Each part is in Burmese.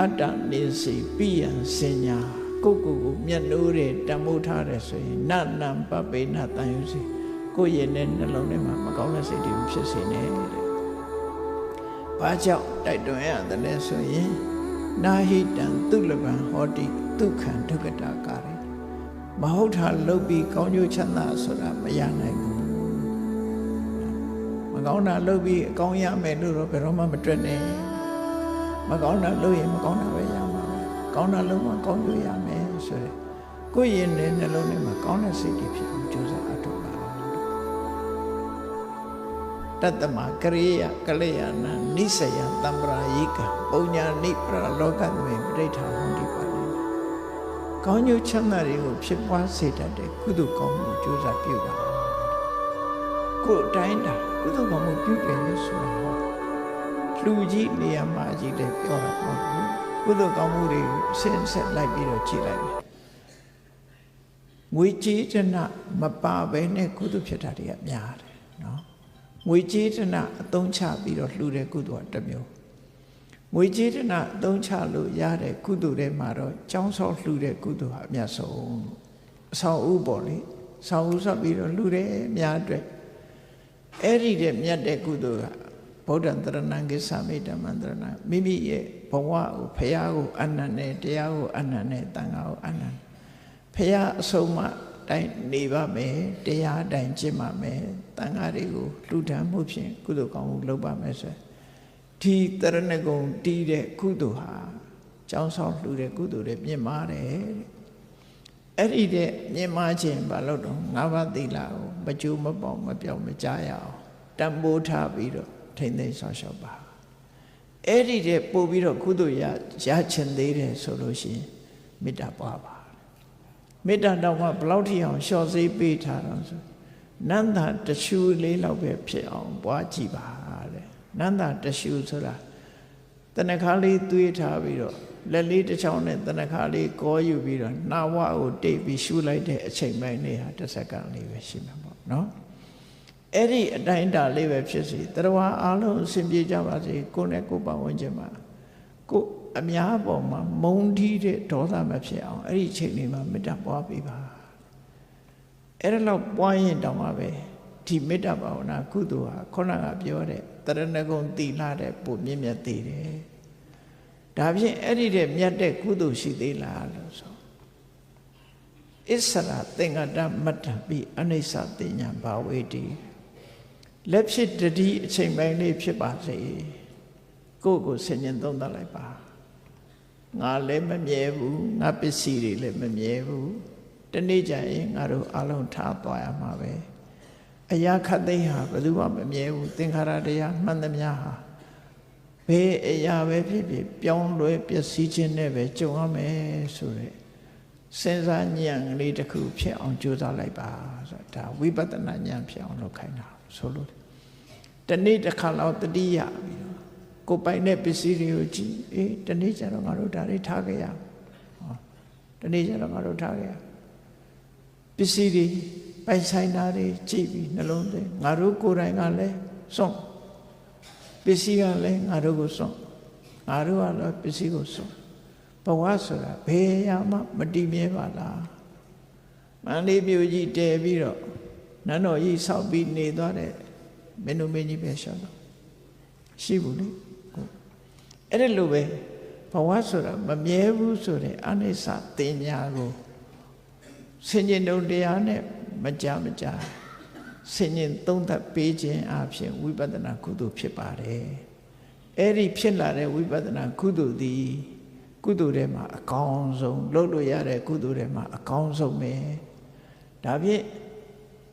အတ္တနေစီပိယံစင်ညာကိုယ့်ကိုယ်ကိုမျက်နှိုးတယ်တန်မိုးထားတယ်ဆိုရင်နနံပပိနတန်ယူစီကိုယ့်ရဲ့နဲ့နှလုံးထဲမှာမကောင်းတဲ့စိတ်တွေဖြစ်စေနဲ့တဲ့။ဘာကြောင့်တိုက်တွန်းရတယ်လဲဆိုရင်နာဟိတံသူလပံဟောတိဒုက္ခံဒုက္ကတာကာရမဟုတ်တာလုပ်ပြီးကောင်းကျိုးချမ်းသာဆိုတာမရနိုင်ဘူးမကောင်းတာလုပ်ပြီးအကောင်းရမယ်လို့တော့ဘယ်တော့မှမတွေ့နဲ့ မကောင်းတာလုပ်ရင်မကောင်းတာပဲရမှာပဲကောင်းတာလုပ်မှကောင်းကျိုးရမယ်ဆိုရယ်ကိုယ့်ရင်နဲ့နှလုံးထဲမှာကောင်းတဲ့စိတ်တွေဖြစ်အောင်ကြိုးစားအထောက်ပါတတ္တမကရိယကလျာဏနိစယတံပရာယိကပုံညာနိပရလောကသမေပဋိဌာဟောတိပါလေကောင်းကျိုးချမ်းသာတွေကိုဖြစ်ပွားစေတတ်တဲ့ကုသိုလ်ကောင်းမှုကြိုးစားပြုပါကိုယ်အတိုင်းတာကုသိုလ်ကောင်းမှုပြုတယ်ဆိုတာ လူကြီးနေရာမှာကြီးတဲ့ပြောတာမဟုတ်ဘူးကုသိုလ်ကောင်းမှုတွေဆင်းဆက်လိုက်ပြီးတော့ကြည့်လိုက်မယ်ငွေကြေးတနမပါဘဲနဲ့ကုသိုလ်ဖြစ်တာတွေကများတယ်နော်ငွေကြေးတနအသုံးချပြီးတော့လှူတဲ့ကုသိုလ်ကတစ်မျိုးငွေကြေးတနအသုံးချလို့ရတဲ့ကုသိုလ်တွေမှာတော့ចောင်းဆောလှူတဲ့ကုသိုလ်ဟာအမြတ်ဆုံးအဆောင်ဥပေါ့လေဆောင်ဥဆောပြီးတော့လှူတယ်အများအတွက်အဲ့ဒီတဲ့မြတ်တဲ့ကုသိုလ်က ဗုဒ္ဓံတရဏံကိသမိဓမ္မံတရဏမိမိရဲ့ဘဝကိုဖရာကိုအနန္တနဲ့တရားကိုအနန္တနဲ့တန်ခါကိုအနန္တဖရာအဆုံးမတိုင်းနေပါမယ်တရားတိုင်းကျင့်ပါမယ်တန်ခါတွေကိုလှူဒန်းမှုဖြင့်ကုသိုလ်ကောင်းမှုလုပ်ပါမယ်ဆိုဒီတရဏဂုံတီးတဲ့ကုသိုလ်ဟာကျောင်းဆောင်လှူတဲ့ကုသိုလ်တွေမြင့်မာတယ်တဲ့အဲ့ဒီတဲ့မြင့်မာခြင်းဘာလို့တော့ငါးပါးသီလကိုမကြိုးမပေါက်မပြောင်းမကြားရအောင်တံပိုးထားပြီးတော့ ထိမ့်သိမ်းဆောင်ရှောက်ပါအဲ့ဒီတဲ့ပို့ပြီးတော့ကုသိုလ်ရရချင်သေးတယ်ဆိုလို့ရှိရင်မေတ္တာပွားပါမေတ္တာတော့မှဘလောက်ထိအောင်လျှော့စေးပေးထားတော့ဆိုနန္တာတရှူလေးလောက်ပဲဖြစ်အောင်ပွားကြည့်ပါတဲ့နန္တာတရှူဆိုတာတဏခါလေးသွေးထားပြီးတော့လက်လေးတစ်ချောင်းနဲ့တဏခါလေးကောယူပြီးတော့နှာဝကိုတိတ်ပြီးရှူလိုက်တဲ့အချိန်ပိုင်းလေးဟာတစ်စက္ကန့်လေးပဲရှိမှာပေါ့နော် အဲ့ဒီအတိုင်းတာလေးပဲဖြစ်စီတရဝအားလုံးအစဉ်ပြေကြပါစေကိုယ်နဲ့ကိုယ်ပတ်ဝန်းကျင်မှာကိုယ်အများပေါ်မှာမုန်းတီးတဲ့ဒေါသမဖြစ်အောင်အဲ့ဒီချိန်လေးမှာမေတ္တာပွားပေးပါအဲ့ဒါတော့ပွားရင်တောင်မှပဲဒီမေတ္တာဘာဝနာကုသိုလ်ဟာခုနကပြောတဲ့တရဏဂုံတီလာတဲ့ပုံမြင့်မြတ်သေးတယ်ဒါဖြင့်အဲ့ဒီတဲ့မြတ်တဲ့ကုသိုလ်ရှိသေးလားလို့ဆိုအစ္ဆရာသင်္ကတမတ္တပိအနိစ္စတိညာဘာဝေတိ လက်ဖြစ်တတိအချိန်ပိုင်းလေးဖြစ်ပါစေကိုယ့်ကိုဆင်ញင်သုံးသပ်လိုက်ပါငါလည်းမမြဲဘူးငါပစ္စည်းတွေလည်းမမြဲဘူးတနေ့ကျရင်ငါတို့အလုံးထားသွားရမှာပဲအရာခတ်သိမ်းဟာဘယ်သူမှမမြဲဘူးသင်္ခါရတရားမှန်သမျှဟာဘယ်အရာပဲဖြစ်ဖြစ်ပြောင်းလဲပျက်စီးခြင်းနဲ့ပဲကြုံရမယ်ဆိုတဲ့စဉ်းစားဉာဏ်ကလေးတစ်ခုဖြစ်အောင်ကြိုးစားလိုက်ပါဆိုတာဒါဝိပဿနာဉာဏ်ဖြစ်အောင်လုပ်ခိုင်းတာ ဆိုလို့တနေ့တစ်ခါလောက်တတိယပြီးတော့ကိုပိုင်တဲ့ပစ္စည်းတွေကိုကြည့်အေးတနေ့ကျတော့ငါတို့ဒါလေးထားကြရဟောတနေ့ကျတော့ငါတို့ထားကြရပစ္စည်းတွေပိုင်ဆိုင်တာတွေကြည့်ပြီးနှလုံးသွင်းငါတို့ကိုယ်တိုင်ကလည်းစွန့်ပစ္စည်းကလည်းငါတို့ကိုစွန့်ငါတို့ကလည်းပစ္စည်းကိုစွန့်ဘဝဆိုတာဘယ်ရမှမတည်မြဲပါလားမန္တလေးမြို့ကြီးတည်ပြီးတော့ နန်းတော်ကြီးဆောက်ပြီးနေသွားတဲ့မင်းတို့မင်းကြီးပဲရှောက်တော့ရှိဘူးလေအဲ့ဒါလိုပဲဘဝဆိုတာမမြဲဘူးဆိုတဲ့အနိစ္စတင်ညာကိုဆင်ញင်တုံတရားနဲ့မကြမကြဆင်ញင်သုံးသပ်ပေးခြင်းအပြင်ဝိပဿနာကုသိုလ်ဖြစ်ပါတယ်အဲ့ဒီဖြစ်လာတဲ့ဝိပဿနာကုသိုလ်သည်ကုသိုလ်ထဲမှာအကောင်းဆုံးလုပ်လို့ရတဲ့ကုသိုလ်ထဲမှာအကောင်းဆုံးပဲဒါဖြင့်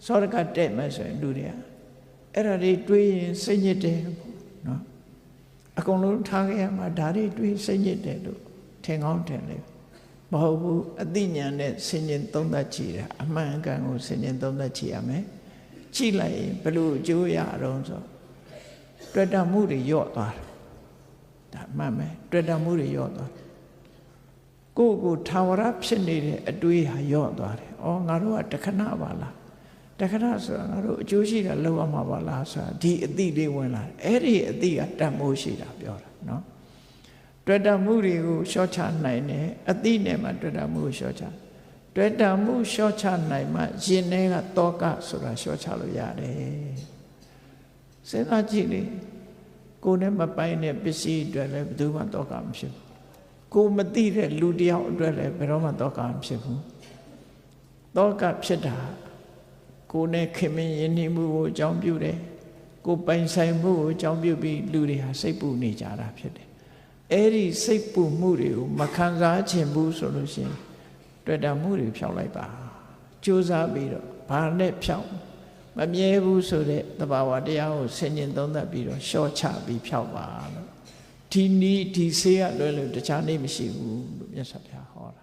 စောရကတဲ့မဲ့ဆိုရင်လူတွေကအဲ့ဒါတွေတွေးရင်စိတ်ညစ်တယ်နော်အကုန်လုံးထားခဲ့ရမှာဒါတွေတွေးစိတ်ညစ်တယ်လို့ထင်ကောင်းထင်လေမဟုတ်ဘူးအသိဉာဏ်နဲ့ဆင်ញင်သုံးသပ်ကြည့်တာအမှန်အကန်ကိုဆင်ញင်သုံးသပ်ကြည့်ရမယ်ကြည့်လိုက်ရင်ဘလို့အကျိုးရအောင်ဆိုတွေ့တာမှုတွေညော့သွားတယ်ဒါမှန်မယ်တွေ့တာမှုတွေညော့သွားကိုယ့်ကိုထာဝရဖြစ်နေတဲ့အတွေးဟာညော့သွားတယ်။အော်ငါတို့ကတခဏပါလား။ တခဏဆိုတာငါတို့အကျိုးရှိတာလောက်ရမှာပါလားဆိုတာဒီအတိလေးဝင်လာတယ်။အဲ့ဒီအတိကတန်မိုးရှိတာပြောတာနော်။တတွေ့တာမှုတွေကိုလျှော့ချနိုင်တယ်အတိနဲ့မှတွေ့တာမှုကိုလျှော့ချတွေ့တာမှုလျှော့ချနိုင်မှရင်ထဲကတောကဆိုတာလျှော့ချလို့ရတယ်စဉ်းစားကြည့်လေကိုယ်နဲ့မပိုင်တဲ့ပစ္စည်းအတွက်လည်းဘယ်သူမှတောကမဖြစ်ဘူးကိုယ်မသိတဲ့လူတစ်ယောက်အတွက်လည်းဘယ်တော့မှတောကမဖြစ်ဘူးတောကဖြစ်တာ ကိုယ်နဲ့ခင်မင်းယဉ်နှီးမှုကိုအကြောင်းပြုတယ်ကိုယ်ပိုင်ဆိုင်မှုကိုအကြောင်းပြုပြီးလူတွေဟာစိတ်ပူနေကြတာဖြစ်တယ်အဲ့ဒီစိတ်ပူမှုတွေကိုမခံစားခြင်းဘူးဆိုလို့ရှိရင်တွေ့တာမှုတွေဖြောက်လိုက်ပါကြိုးစားပြီးတော့ဘာနဲ့ဖြောက်မမြဲဘူးဆိုတဲ့သဘာဝတရားကိုဆင်ញင်သုံးသပ်ပြီးတော့ရှော့ချပြီးဖြောက်ပါလို့ဒီနီးဒီဆေးရလွယ်လို့တခြားနေမရှိဘူးလို့မြတ်စွာဘုရားဟောတာ